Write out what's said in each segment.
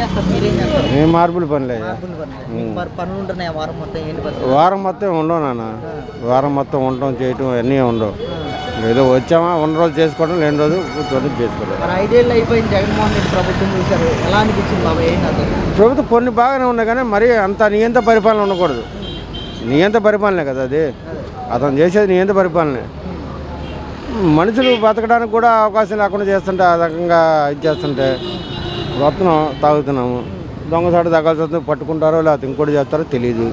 చేస్తారు? మీరేం చేస్తారు? ఏ మార్పులు పనిలే. మార్పులు పనులు. మీకు మరి పనులు ఉంటున్నాయి? వారం మొత్తం ఏంటి పనులు? వారం మొత్తం ఉండవు నాన్న. వారం మొత్తం ఉండటం చేయటం అన్నీ ఉండవు. ఏదో వచ్చామా ఉన్న రోజు చేసుకోవడం లేని రోజు కూర్చోవడం చేసుకోవడం మరి ఐదేళ్ళు అయిపోయింది జగన్మోహన్ రెడ్డి ప్రభుత్వం చూశారు. ఎలా అనిపించింది బాబా? ఏంటి ప్రభుత్వం కొన్ని బాగానే ఉన్నాయి కానీ మరీ అంత నియంత పరిపాలన ఉండకూడదు. నియంత పరిపాలనే కదా అది. అతను చేసేది నియంత పరిపాలనే. మనుషులు బతకడానికి కూడా అవకాశం లేకుండా చేస్తుంటే ఆ రకంగా ఇది చేస్తుంటే వస్తున్నాం తాగుతున్నాము. దొంగసాటు తగ్గాల్సి వస్తుంది పట్టుకుంటారో లేకపోతే ఇంకోటి చేస్తారో తెలియదు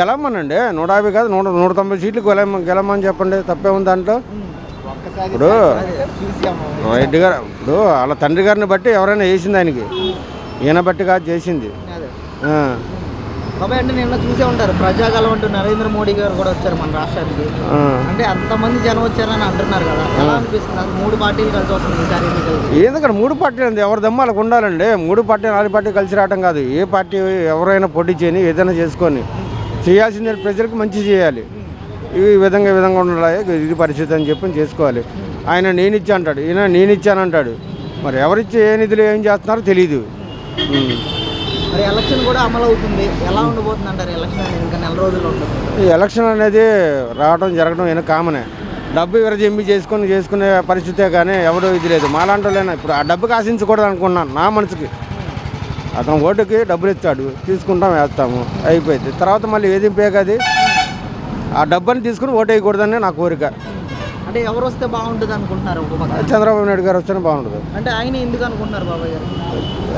గెలమ్మనండి నూట యాభై కాదు నూట నూట తొంభై సీట్లు గెలమ గెలమని చెప్పండి తప్పే ఉంది దాంట్లో. ఇప్పుడు రెడ్డి గారు ఇప్పుడు వాళ్ళ తండ్రి గారిని బట్టి ఎవరైనా వేసింది ఆయనకి. ఈయన బట్టి కాదు చేసింది. బాబాయ్ అంటే నిన్న చూసే ఉంటారు. ప్రజాగలం అంటూ నరేంద్ర మోడీ గారు కూడా వచ్చారు మన రాష్ట్రానికి. అంటే అంతమంది జనం వచ్చారని అంటున్నారు కదా. ఎలా అనిపిస్తుంది? మూడు పార్టీలు కలిసి వస్తున్నాయి ఈసారి ఎందుకంటే మూడు పార్టీలు ఉంది ఎవరి దమ్మ వాళ్ళకి ఉండాలండి. మూడు పార్టీ నాలుగు పార్టీ కలిసి రావటం కాదు. ఏ పార్టీ ఎవరైనా పోటీ చేయని ఏదైనా చేసుకొని చేయాల్సింది ప్రజలకు మంచి చేయాలి. ఈ విధంగా విధంగా ఉండాలి? ఇది పరిస్థితి అని చెప్పి చేసుకోవాలి. ఆయన నేను ఇచ్చా అంటాడు ఈయన నేను ఇచ్చాను అంటాడు మరి ఎవరిచ్చి ఏ నిధులు ఏం చేస్తున్నారో తెలియదు. మరి ఎలక్షన్ కూడా అమలు అవుతుంది. ఎలా ఉండబోతుంది అంటారు? ఎలక్షన్ అనేది ఇంకా నెల రోజులు ఉంటుంది ఈ ఎలక్షన్ అనేది రావడం జరగడం ఏమైనా కామనే. డబ్బు విరజింపి చేసుకొని చేసుకునే పరిస్థితే కానీ ఎవడో ఇది లేదు. మాలాంటి వాళ్ళైనా ఇప్పుడు ఆ డబ్బుకి ఆశించకూడదు అనుకున్నాను నా మనసుకి. అతను ఓటుకి డబ్బులు ఇస్తాడు తీసుకుంటాం వేస్తాము అయిపోయింది. తర్వాత మళ్ళీ ఏది పేగది ఆ డబ్బుని తీసుకుని ఓటు వేయకూడదని నా కోరిక. అంటే ఎవరు వస్తే బాగుంటుంది అనుకుంటున్నారు చంద్రబాబు నాయుడు గారు వస్తేనే బాగుంటుంది. అంటే ఆయన ఎందుకు అనుకుంటున్నారు బాబాయ్ గారు?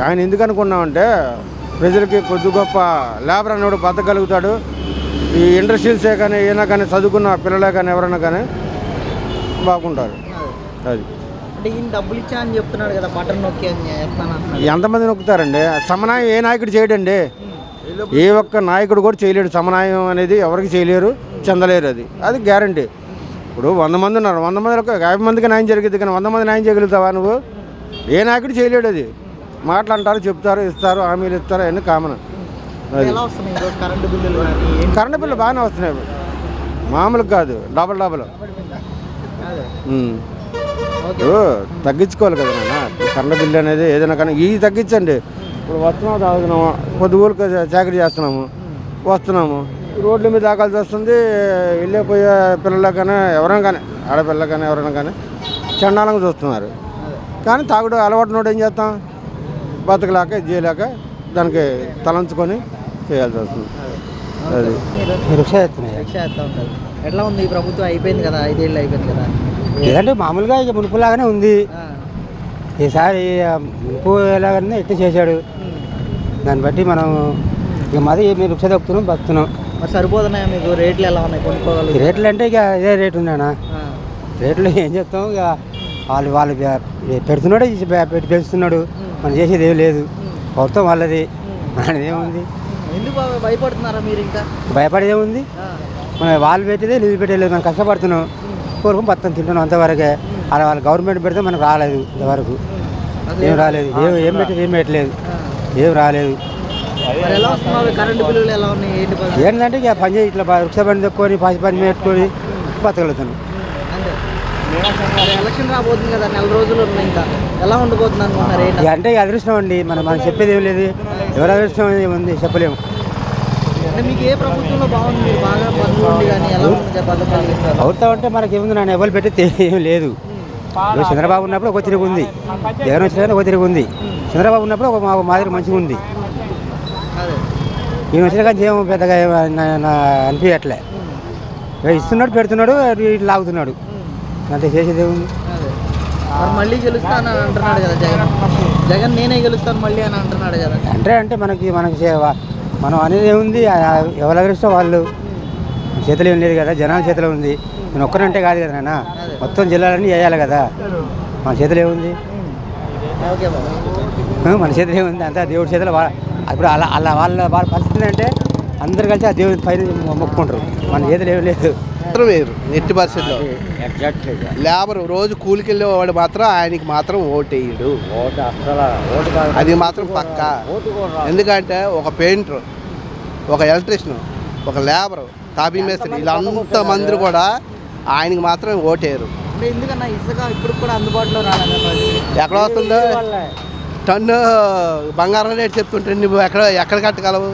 ఆయన ఎందుకు అనుకున్నామంటే ప్రజలకి కొద్ది గొప్ప లేబర్ అన్నోడు బతకగలుగుతాడు. ఈ ఇండస్ట్రీల్సే కానీ ఏనా కానీ చదువుకున్న పిల్లలే కానీ ఎవరైనా కానీ బాగుంటారు. అది. అంటే ఈయన డబ్బులు ఇచ్చా అని చెప్తున్నాడు కదా బటన్ నొక్కి అని ఎంతమంది నొక్కుతారండి? సమన్వయం ఏ నాయకుడు చేయడండి? ఏ ఒక్క నాయకుడు కూడా చేయలేడు. సమన్వయం అనేది ఎవరికి చేయలేరు చెందలేరు అది. అది గ్యారంటీ. ఇప్పుడు వంద మంది ఉన్నారు. వంద మంది యాభై మందికి న్యాయం జరిగింది కానీ వంద మంది న్యాయం చేయగలుగుతావా నువ్వు? ఏ నాయకుడు చేయలేడు అది. మాటలు అంటారు చెప్తారు ఇస్తారు హామీలు ఇస్తారు అవన్నీ కామన్ కరెంటు బిల్లు బాగానే వస్తున్నాయి. మామూలు కాదు డబల్ డబల్ తగ్గించుకోవాలి కదా నాన్న. కరెంట్ బిల్లు అనేది ఏదైనా కానీ ఇవి తగ్గించండి. ఇప్పుడు వస్తున్నాము తాగుతున్నాము పొద్దుగోలుకు చాకరీ చేస్తున్నాము వస్తున్నాము. రోడ్ల మీద దాకాల్సి వస్తుంది వెళ్ళిపోయే పిల్లలకు కానీ ఎవరైనా కానీ ఆడపిల్లలు కానీ ఎవరైనా కానీ చండాలంగా చూస్తున్నారు. కానీ తాగుడు అలవాటు నోడు ఏం చేస్తాం? బతకలేక ఇది చేయలేక దానికి తలంచుకొని చేయాల్సి వస్తుంది. అది. రిక్షా ఎట్లా ఉంది? ఈ ప్రభుత్వం అయిపోయింది కదా ఐదేళ్ళు అయిపోయింది కదా. లేదంటే మామూలుగా ఇక మునుపులాగానే ఉంది. ఈసారి మునుపు ఎలాగనే ఎట్టు చేశాడు. దాన్ని బట్టి మనం ఇక మాది మేము రిక్షా తొక్కుతున్నాం బతున్నాం మరి సరిపోతున్నాయా మీకు? రేట్లు ఎలా ఉన్నాయి? ఈ కొనుక్కోగలరు రేట్లు అంటే ఇక ఇదే రేటు ఉన్నానా రేట్లు ఏం చెప్తాం? ఇక వాళ్ళు వాళ్ళు పె- పెడుతున్నాడు మనం చేసేది ఏం లేదు. ప్రభుత్వం వాళ్ళది. మనది ఏముంది? ఎందుకు భయపడుతున్నారా మీరు ఇంకా? భయపడేది ఏముంది. మనం వాళ్ళు పెట్టేదే నువ్వు పెట్టలేదు మనం కష్టపడుతున్నాం. కోరుకు మొత్తం తింటున్నాం అంతవరకే. అలా వాళ్ళు గవర్నమెంట్ పెడితే మనకు రాలేదు ఇంతవరకు. ఏం రాలేదు. ఏం ఏం పెట్టేది ఏం పెట్టలేదు. ఏం రాలేదు? ఏంటంటే ఇక పని చేయి ఇట్లా బ- రిక్షా బండి తక్కువ పాసి పని పెట్టుకొని మరి ఎలక్షన్ రాబోతుంది కదా నెల రోజులు ఉన్నాయి ఇంకా. ఎలా ఉండబోతుంది అనుకుంటున్నారు అంటే అదృష్టం అండి. మనం మనం చెప్పేది ఏం లేదు. ఎవరి అదృష్టం ఏముంది చెప్పలేము. అంటే మీకు ఏ ప్రభుత్వంలో బాగుంది? బాగా పనులు కానీ ఎలా ఉంది బతకగలుగుతారు అవుతా ఉంటే మనకి ఏముంది నన్ను? ఎవరు పెట్టి ఏం లేదు. చంద్రబాబు ఉన్నప్పుడు ఒక తిరిగి ఉంది. జగన్ వచ్చిన ఒక తిరిగి ఉంది. చంద్రబాబు ఉన్నప్పుడు ఒక మా- మాదిరి మంచిగా ఉంది. ఈయన వచ్చిన కానీ ఏమో పెద్దగా అనిపించట్లే. ఇస్తున్నాడు పెడుతున్నాడు లాగుతున్నాడు. అంతే చేసేది ఏముంది? మళ్ళీ గెలుస్తాను అంటున్నాడు కదా జగన్. జగన్ నేనే గెలుస్తాను మళ్ళీ అని అంటున్నాడు కదా. అంటే అంటే మనకి మనకి మనం అనేది ఏముంది? ఎవరి అదృష్టం వాళ్ళు? మన చేతిలో ఏం లేదు కదా జనాల చేతిలో ఉంది. నేను ఒక్కరంటే కాదు కదా నాన్న. మొత్తం జిల్లాలన్నీ చేయాలి కదా. మన చేతిలో ఏముంది? మన చేతిలో ఏముంది? అంతా దేవుడి చేతిలో ఇప్పుడు అలా అలా వాళ్ళ వాళ్ళ పరిస్థితి అంటే అందరు కలిసి ఆ దేవుడి పైన మొక్కుకుంటారు. మన చేతిలో ఏం లేదు. మాత్రం వేరు ఎట్టి పరిస్థితుల్లో లేబర్ రోజు కూలికి వెళ్ళేవాడు మాత్రం ఆయనకి మాత్రం ఓటేయడు. అది మాత్రం పక్క. ఎందుకంటే ఒక పెయింటర్ ఒక ఎలక్ట్రీషియన్ ఒక లేబర్ తాపీ మేస్త్రి వీళ్ళంత మంది కూడా ఆయనకి మాత్రం ఓటేయరు. అంటే ఎందుకన్నా ఇసుక ఇప్పుడు కూడా అందుబాటులో రాలేదు? ఎక్కడ వస్తుందో? టన్ను బంగారం రేటు చెప్తుంటే నువ్వు ఎక్కడ ఎక్కడ కట్టగలవు?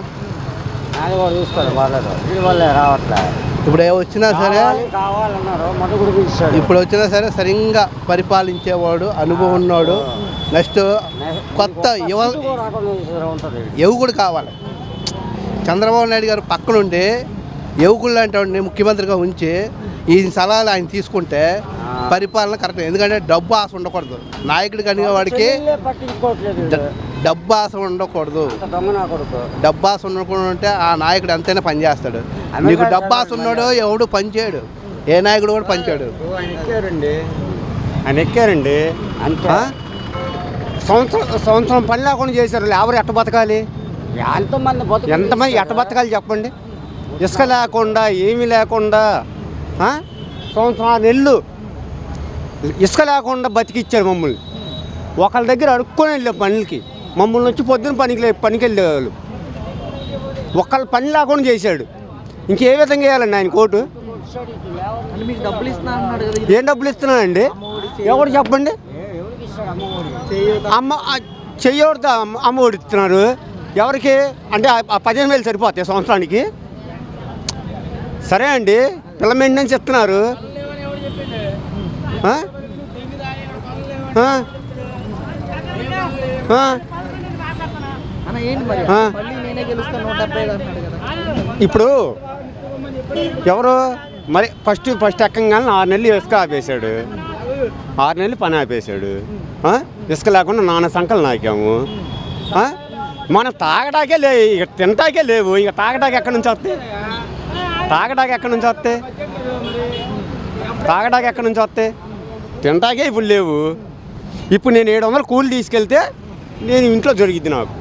చూసుకోవాలి వీడి వల్లే రావట్లే. ఇప్పుడు వచ్చినా సరే ఇప్పుడు వచ్చినా సరే సరిగ్గా పరిపాలించేవాడు అనుభవం ఉన్నాడు నెక్స్ట్ కొత్త యువ యువకుడు కావాలి. చంద్రబాబు నాయుడు గారు పక్కనుండి యువకుడు లాంటి వాడిని ముఖ్యమంత్రిగా ఉంచి ఈ సలహాలు ఆయన తీసుకుంటే పరిపాలన కరెక్ట్ ఎందుకంటే డబ్బు ఆశ ఉండకూడదు. నాయకుడు కనుక వాడికి డబ్బు ఆశ ఉండకూడదు. డబ్బు ఆశ ఉండకుండా ఉంటే ఆ నాయకుడు ఎంతైనా పనిచేస్తాడు నీకు డబ్బు ఆశ ఉన్నాడు ఎవడు పనిచేయడు ఏ నాయకుడు కూడా పనిచేయడు ఆయన ఎక్కారండి. ఆయన ఎక్కారండి. అంతే సంవత్సరం సంవత్సరం పని లేకుండా చేశారు. లేబర్ ఎట్ట బతకాలి? ఎంతమంది ఎంతమంది ఎట్ట బతకాలి చెప్పండి? ఇసుక లేకుండా ఏమీ లేకుండా ఆ? సంవత్సరం ఆరు నెలలు ఇసుక లేకుండా బతికిచ్చారు మమ్మల్ని. ఒకళ్ళ దగ్గర అడుక్కొని వెళ్ళే పనులకి. మమ్మల్ని వచ్చి పొద్దున్న పనికి లే- పనికి వెళ్ళేవాళ్ళు ఒకళ్ళ పని లేకుండా చేశాడు. ఇంకే విధంగా వేయాలండి ఆయన కదా ఏం డబ్బులు ఇస్తున్నానండి ఎవరు చెప్పండి? అమ్మ ఆ చెయ్యొడితో అమ్మ ఒడి ఇస్తున్నారు. ఎవరికి? అంటే పదిహేను వేలు సరిపోతాయి సంవత్సరానికి. సరే అండి పిల్ల మెయింటెనెన్స్ ఇస్తున్నారు. కదా. ఇప్పుడు ఎవరు? మరి ఫస్ట్ ఫస్ట్ ఎక్కంగానే ఆరు నెలలు ఇసుక ఆపేశాడు. ఆరు నెలలు పని ఆపేశాడు. ఇసుక లేకుండా నాన్న సంకలు నాకాము. మనం తాగడాకే లే ఇక తినటాకే లేవు. ఇక తాగడానికి ఎక్కడి నుంచి వస్తే తాగడానికి ఎక్కడి నుంచి వస్తే తాగడానికి ఎక్కడి నుంచి వస్తే తినటాకే ఇప్పుడు లేవు. ఇప్పుడు నేను ఏడు వందలు కూలి తీసుకెళ్తే నేను ఇంట్లో జరిగిద్ది నాకు.